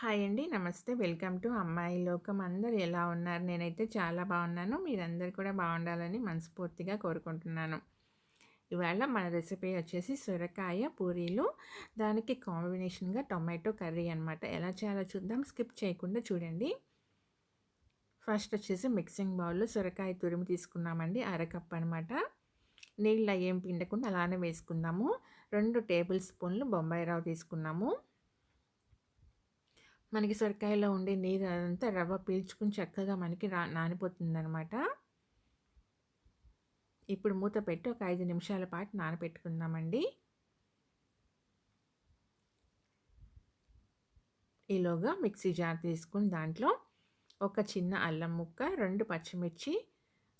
Hi అండి. నమస్తే. Welcome to అమ్మాయి లోకం. అందరు ఎలా ఉన్నారు? నేనైతే చాలా బాగున్నాను. మీరందరు కూడా బాగుండాలని మనస్ఫూర్తిగా కోరుకుంటున్నాను. ఇవాళ మన రెసిపీ వచ్చేసి సొరకాయ పూరీలు. దానికి కాంబినేషన్గా టొమాటో కర్రీ అనమాట ఎలా చేయాలో చూద్దాం. స్కిప్ చేయకుండా చూడండి. ఫస్ట్ వచ్చేసి మిక్సింగ్ బౌల్లో సొరకాయ తురిమి తీసుకున్నామండి. అరకప్ అనమాట నీళ్ళు ఏం పిండకుండా అలానే వేసుకుందాము. రెండు టేబుల్ స్పూన్లు బొంబాయి రావు తీసుకున్నాము. మనకి సొరకాయలో ఉండే నీరు అదంతా రవ్వ పీల్చుకుని చక్కగా మనకి రా నానిపోతుందనమాట ఇప్పుడు మూత పెట్టి ఒక ఐదు నిమిషాల పాటు నానబెట్టుకుందామండి ఈలోగా మిక్సీ జార్ తీసుకుని దాంట్లో ఒక చిన్న అల్లం ముక్క రెండు పచ్చిమిర్చి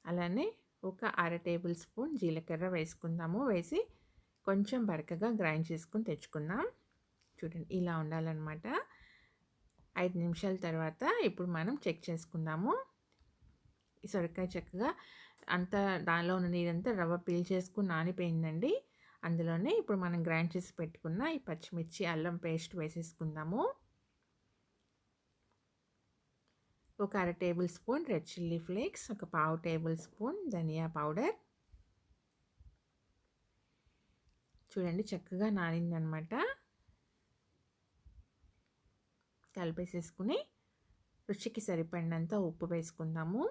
అలానే ఒక అర టేబుల్ స్పూన్ జీలకర్ర వేసుకుందాము. వేసి కొంచెం బరకగా గ్రైండ్ చేసుకుని తెచ్చుకుందాం. చూడండి ఇలా ఉండాలన్నమాట. ఐదు నిమిషాల తర్వాత ఇప్పుడు మనం చెక్ చేసుకుందాము. ఈ సొరకాయ చక్కగా అంతా దానిలో ఉన్న నీరంతా రవ్వ పీల్ చేసుకుని నానిపోయిందండి. అందులోనే ఇప్పుడు మనం గ్రైండ్ చేసి పెట్టుకున్న ఈ పచ్చిమిర్చి అల్లం పేస్ట్ వేసేసుకుందాము. ఒక అర tablespoon red chilli flakes ఒక పావు టేబుల్ స్పూన్ ధనియా పౌడర్. చూడండి చక్కగా నానిందనమాట. కలిపేసేసుకుని రుచికి సరిపడినంత ఉప్పు వేసుకుందాము.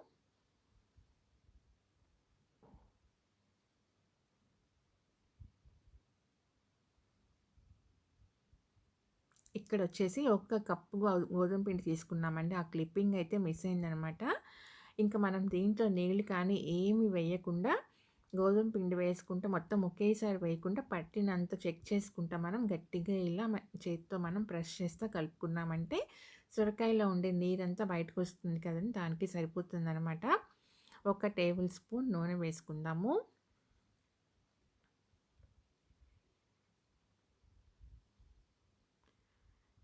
ఇక్కడ వచ్చేసి ఒక్క కప్పు గోధుమ పిండి తీసుకున్నామండి. ఆ క్లిప్పింగ్ అయితే మిస్ అయిందనమాట. ఇంకా మనం దీంట్లో నీళ్ళు కానీ ఏమి వేయకుండా గోధుమ పిండి వేసుకుంటే మొత్తం ఒకేసారి వేయకుండా పట్టినంత చెక్ చేసుకుంటా మనం గట్టిగా ఇలా చేతితో మనం ప్రెస్ చేస్తూ కలుపుకున్నామంటే సొరకాయలో ఉండే నీరంతా బయటకు వస్తుంది కదండి దానికి సరిపోతుంది అనమాట ఒక టేబుల్ స్పూన్ నూనె వేసుకుందాము.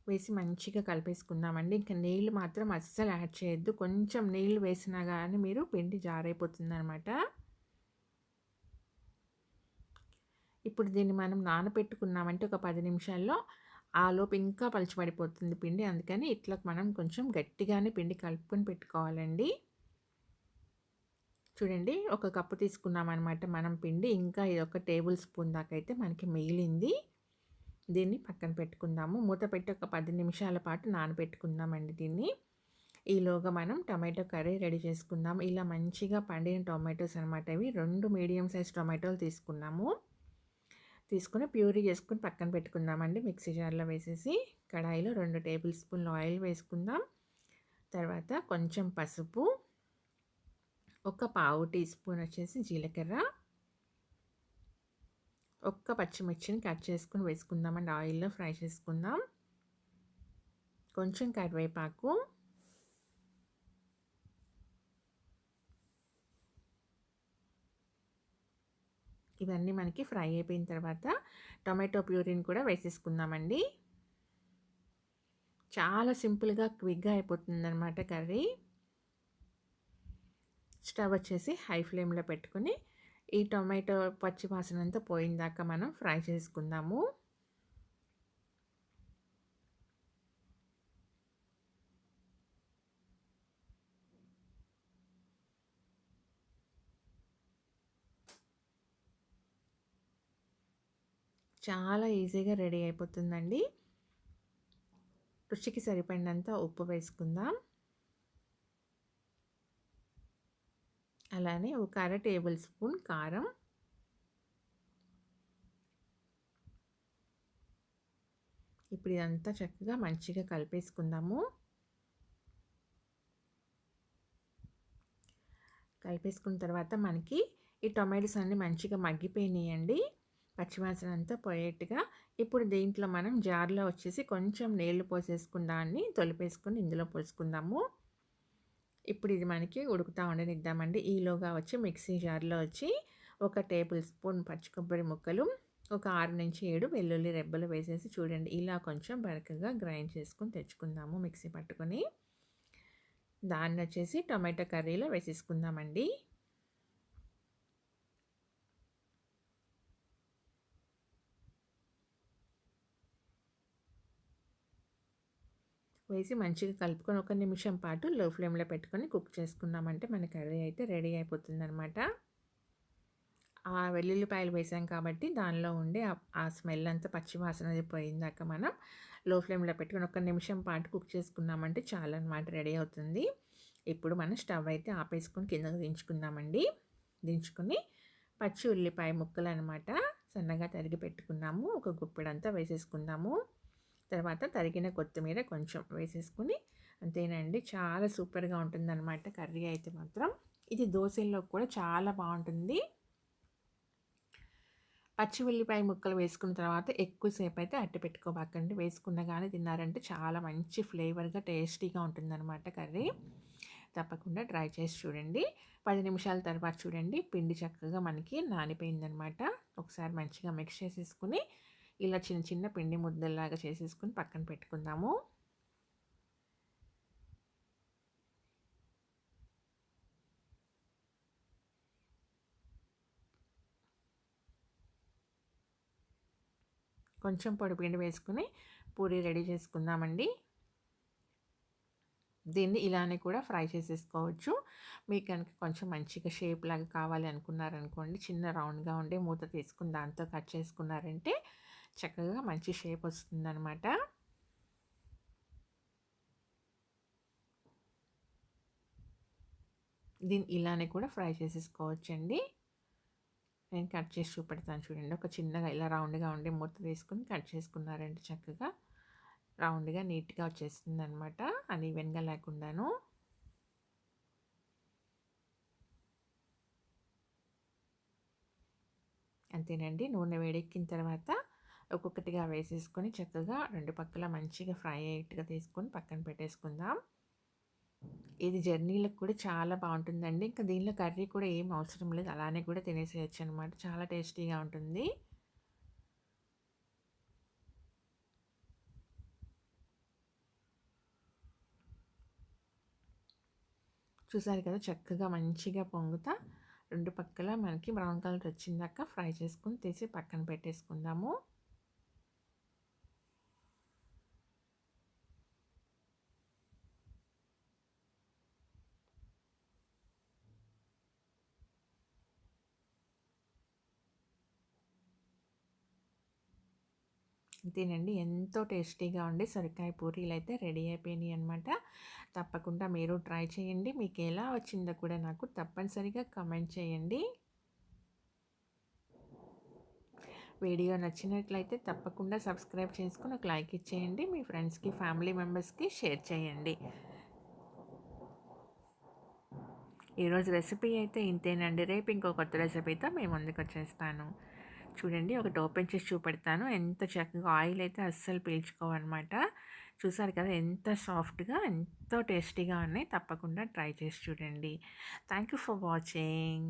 వేసి మంచిగా కలిపేసుకుందామండి. ఇంకా నీళ్ళు మాత్రం అస్సలు యాడ్ చేయొద్దు. కొంచెం నీళ్ళు వేసినా కానీ మీరు పిండి జారైపోతుంది అనమాట ఇప్పుడు దీన్ని మనం నానబెట్టుకున్నామంటే ఒక పది నిమిషాల్లో ఆలోపు ఇంకా పలచబడిపోతుంది పిండి. అందుకని ఇట్లా మనం కొంచెం గట్టిగానే పిండి కలుపుకొని పెట్టుకోవాలండి. చూడండి ఒక కప్పు తీసుకున్నామన్నమాట మనం పిండి. ఇంకా ఇది ఒక టేబుల్ స్పూన్ దాకా అయితే మనకి మిగిలింది. దీన్ని పక్కన పెట్టుకుందాము. మూత పెట్టి ఒక పది నిమిషాల పాటు నానబెట్టుకుందామండి దీన్ని. ఈలోగా మనం టమాటో కర్రీ రెడీ చేసుకుందాం ఇలా మంచిగా పండిన టొమాటోస్ అనమాట ఇవి. రెండు మీడియం సైజ్ టొమాటోలు తీసుకున్నాము. తీసుకుని ప్యూరీ చేసుకుని పక్కన పెట్టుకుందామండి మిక్సీ జార్లో వేసేసి కడాయిలో రెండు టేబుల్ స్పూన్లు ఆయిల్ వేసుకుందాం. తర్వాత కొంచెం పసుపు ఒక పావు టీ స్పూన్ వచ్చేసి జీలకర్ర ఒక్క పచ్చిమిర్చిని కట్ చేసుకుని వేసుకుందామండి. ఆయిల్లో ఫ్రై చేసుకుందాం. కొంచెం కరివేపాకు ఇవన్నీ మనకి ఫ్రై అయిపోయిన తర్వాత టొమాటో ప్యూరిన్ కూడా వేసేసుకుందామండి. చాలా సింపుల్గా క్విక్గా అయిపోతుందన్నమాట కర్రీ. స్టవ్ వచ్చేసి హై ఫ్లేమ్లో పెట్టుకుని ఈ టొమాటో పచ్చి వాసనంతా పోయిందాక మనం ఫ్రై చేసుకుందాము. చాలా ఈజీగా రెడీ అయిపోతుందండి. రుచికి సరిపడినంత ఉప్పు వేసుకుందాం. అలానే ఒక అర టేబుల్ స్పూన్ కారం. ఇప్పుడు ఇదంతా చక్కగా మంచిగా కలిపేసుకుందాము. కలిపేసుకున్న తర్వాత మనకి ఈ టొమాటోస్ అన్నీ మంచిగా మగ్గిపోయినాయండి. పచ్చివాసన అంతా పోయేట్టుగా ఇప్పుడు దీంట్లో మనం జార్లో వచ్చేసి కొంచెం నీళ్ళు పోసేసుకున్న దాన్ని తొలిపేసుకుని ఇందులో పోసుకుందాము. ఇప్పుడు ఇది మనకి ఉడుకుతూ ఉండనిద్దామండి. ఈలోగా వచ్చి మిక్సీ జార్లో వచ్చి ఒక టేబుల్ స్పూన్ పచ్చి కొబ్బరి ముక్కలు ఒక ఆరు నుంచి ఏడు వెల్లుల్లి రెబ్బలు వేసేసి చూడండి. ఇలా కొంచెం బరకగా గ్రైండ్ చేసుకుని తెచ్చుకుందాము మిక్సీ పట్టుకొని. దాన్ని వచ్చేసి టొమాటో కర్రీలో వేసేసుకుందామండి. వేసి మంచిగా కలుపుకొని ఒక నిమిషం పాటు లో ఫ్లేమ్లో పెట్టుకొని కుక్ చేసుకున్నామంటే మన కర్రీ అయితే రెడీ అయిపోతుంది అనమాట ఆ వెల్లుల్లిపాయలు వేసాం కాబట్టి దానిలో ఉండే ఆ స్మెల్ అంతా పచ్చివాసన పోయిందాక మనం లో ఫ్లేమ్లో పెట్టుకొని ఒక నిమిషం పాటు కుక్ చేసుకున్నామంటే చాలా అనమాట రెడీ అవుతుంది. ఇప్పుడు మనం స్టవ్ అయితే ఆపేసుకొని కిందకు దించుకుందామండి. దించుకొని పచ్చి ఉల్లిపాయ ముక్కలు అనమాట సన్నగా తరిగి పెట్టుకున్నాము. ఒక గుప్పెడంతా వేసేసుకుందాము. తర్వాత తరిగిన కొత్తిమీర కొంచెం వేసేసుకుని అంతేనండి. చాలా సూపర్గా ఉంటుందన్నమాట కర్రీ అయితే మాత్రం. ఇది దోశల్లో కూడా చాలా బాగుంటుంది. పచ్చి ఉల్లిపాయ ముక్కలు వేసుకున్న తర్వాత ఎక్కువసేపు అయితే అట్టి పెట్టుకోబాకండి. వేసుకున్న కానీ తిన్నారంటే చాలా మంచి ఫ్లేవర్గా టేస్టీగా ఉంటుందన్నమాట కర్రీ. తప్పకుండా ట్రై చేసి చూడండి. పది నిమిషాల తర్వాత చూడండి. పిండి చక్కగా మనకి నానిపోయిందనమాట ఒకసారి మంచిగా మిక్స్ చేసేసుకుని ఇలా చిన్న చిన్న పిండి ముద్దల్లాగా చేసేసుకుని పక్కన పెట్టుకుందాము. కొంచెం పొడి పిండి వేసుకుని పూరి రెడీ చేసుకుందామండి. దీన్ని ఇలానే కూడా ఫ్రై చేసేసుకోవచ్చు. మీకు కనుక కొంచెం మంచిగా షేప్ లాగా కావాలి అనుకున్నారనుకోండి చిన్న రౌండ్గా ఉండే మూత తీసుకుని దాంతో కట్ చేసుకున్నారంటే చక్కగా మంచి షేప్ వస్తుందన్నమాట. దీన్ని ఇలానే కూడా ఫ్రై చేసేసుకోవచ్చండి. నేను కట్ చేసి చూపెడతాను చూడండి. ఒక చిన్నగా ఇలా రౌండ్గా ఉండి మూత తీసుకుని కట్ చేసుకున్నారంటే చక్కగా. రౌండ్గా నీట్గా వచ్చేస్తుంది అనమాట ఈవెన్గా లేకుండాను. అంతేనండి. నూనె వేడెక్కిన తర్వాత ఒక్కొక్కటిగా వేసేసుకొని చక్కగా రెండు పక్కల మంచిగా ఫ్రై అయ్యేట్టుగా తీసుకొని పక్కన పెట్టేసుకుందాం. ఇది జర్నీలకు కూడా చాలా బాగుంటుందండి. ఇంకా దీనిలో కర్రీ కూడా ఏం అవసరం లేదు. అలానే కూడా తినేసేయచ్చు అనమాట చాలా టేస్టీగా ఉంటుంది. చూసారు కదా చక్కగా మంచిగా పొంగుతా రెండు పక్కల మనకి బ్రౌన్ కలర్ వచ్చిందాక ఫ్రై చేసుకుని తీసి పక్కన పెట్టేసుకుందాము. తినండి. ఎంతో టేస్టీగా ఉండి సొరకాయ పూరీలు అయితే రెడీ అయిపోయినాయి అనమాట తప్పకుండా మీరు ట్రై చేయండి. మీకు ఎలా వచ్చిందో కూడా నాకు తప్పనిసరిగా కమెంట్ చేయండి. వీడియో నచ్చినట్లయితే తప్పకుండా సబ్స్క్రైబ్ చేసుకుని ఒక లైక్ ఇచ్చేయండి. మీ ఫ్రెండ్స్కి ఫ్యామిలీ మెంబర్స్కి షేర్ చేయండి. ఈరోజు రెసిపీ అయితే ఇంతేనండి. రేపు ఇంకో కొత్త రెసిపీతో మేము ముందుకు వచ్చేస్తాను. చూడండి. ఒకటి ఓపెన్ చేసి చూపెడతాను. ఎంత చక్కగా ఆయిల్ అయితే అస్సలు పీల్చుకోవన్నమాట చూసారు కదా ఎంత సాఫ్ట్గా ఎంతో టేస్టీగా ఉన్నాయి. తప్పకుండా ట్రై చేసి చూడండి. Thank you for watching.